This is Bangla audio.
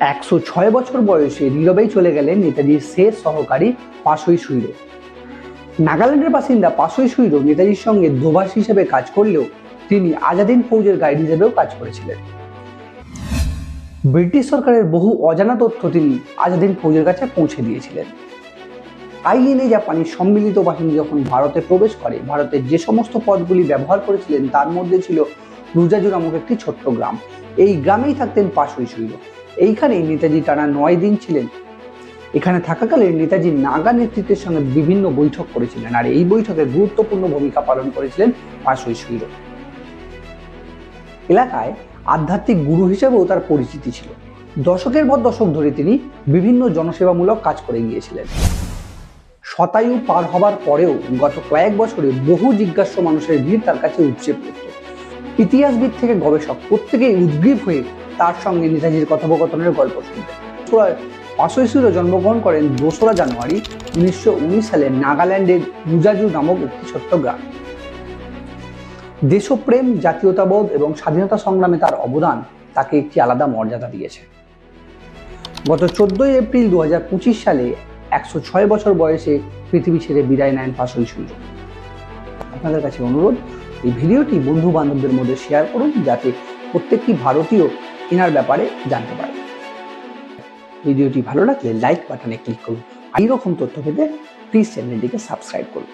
একশো ছয় বছর বয়সে নীরবেই চলে গেলেন নেতাজির শেষ সহকারী পাশই সুইর। নাগাল্যান্ডের বাসিন্দা পাশই সুইর নেতাজির সঙ্গে দোভাষ হিসেবে কাজ করলেও তিনি আজাদিন ফৌজের গাইড হিসেবেও কাজ করেছিলেন। ব্রিটিশ সরকারের বহু অজানা তথ্য তিনি আজাদিন ফৌজের কাছে পৌঁছে দিয়েছিলেন। আইএনএ জাপানি সম্মিলিত বাহিনী যখন ভারতে প্রবেশ করে, ভারতের যে সমস্ত পদগুলি ব্যবহার করেছিলেন তার মধ্যে ছিল রুজাজু নামক একটি ছোট্ট গ্রাম। এই গ্রামেই থাকতেন পাশই শৈল এইখানেই নেতাজি টানা নয় দিন ছিলেন। এখানে থাকাকালে নেতাজি নাগা নেতৃত্বের সঙ্গে বিভিন্ন বৈঠক করেছিলেন আর এই বৈঠকে গুরুত্বপূর্ণ ভূমিকা পালন করেছিলেন পাশই শৈল। এলাকায় আধ্যাত্মিক গুরু হিসেবেও তার পরিচিতি ছিল। দশকের পর দশক ধরে তিনি বিভিন্ন জনসেবামূলক কাজ করে গিয়েছিলেন। শতায়ু পার হবার পরেও গত কয়েক বছরে বহু জিজ্ঞাস্য মানুষের ভিড় তার কাছে উপচে পড়ত। ইতিহাসবিদ থেকে গবেষক প্রত্যেকেই উদ্গ্রীব হয়ে তার সঙ্গে নেতাজির কথোপকথনের গল্প শুনতেন। পাশই সুরে জন্মগ্রহণ করেন দোসরা জানুয়ারি উনিশশো উনিশ সালে নাগাল্যান্ডের মুজাজু নামক একটি ছোট্ট গ্রাম। দেশপ্রেম, জাতীয়তাবোধ এবং স্বাধীনতা সংগ্রামে তার অবদান তাকে একটি আলাদা মর্যাদা দিয়েছে। গত চোদ্দই এপ্রিল দু হাজার পঁচিশ সালে একশো ছয় বছর বয়সে পৃথিবী ছেড়ে বিদায় নেন পাশই সূর্য। আপনাদের কাছে অনুরোধ, এই ভিডিওটি বন্ধু বান্ধবদের মধ্যে শেয়ার করুন যাতে প্রত্যেকটি ভারতীয় কেনার ব্যাপারে জানতে পারে। ভিডিওটি ভালো লাগলে লাইক বাটনে ক্লিক করুন। এইরকম তথ্য পেতে প্লিজ চ্যানেলটিকে সাবস্ক্রাইব করুন।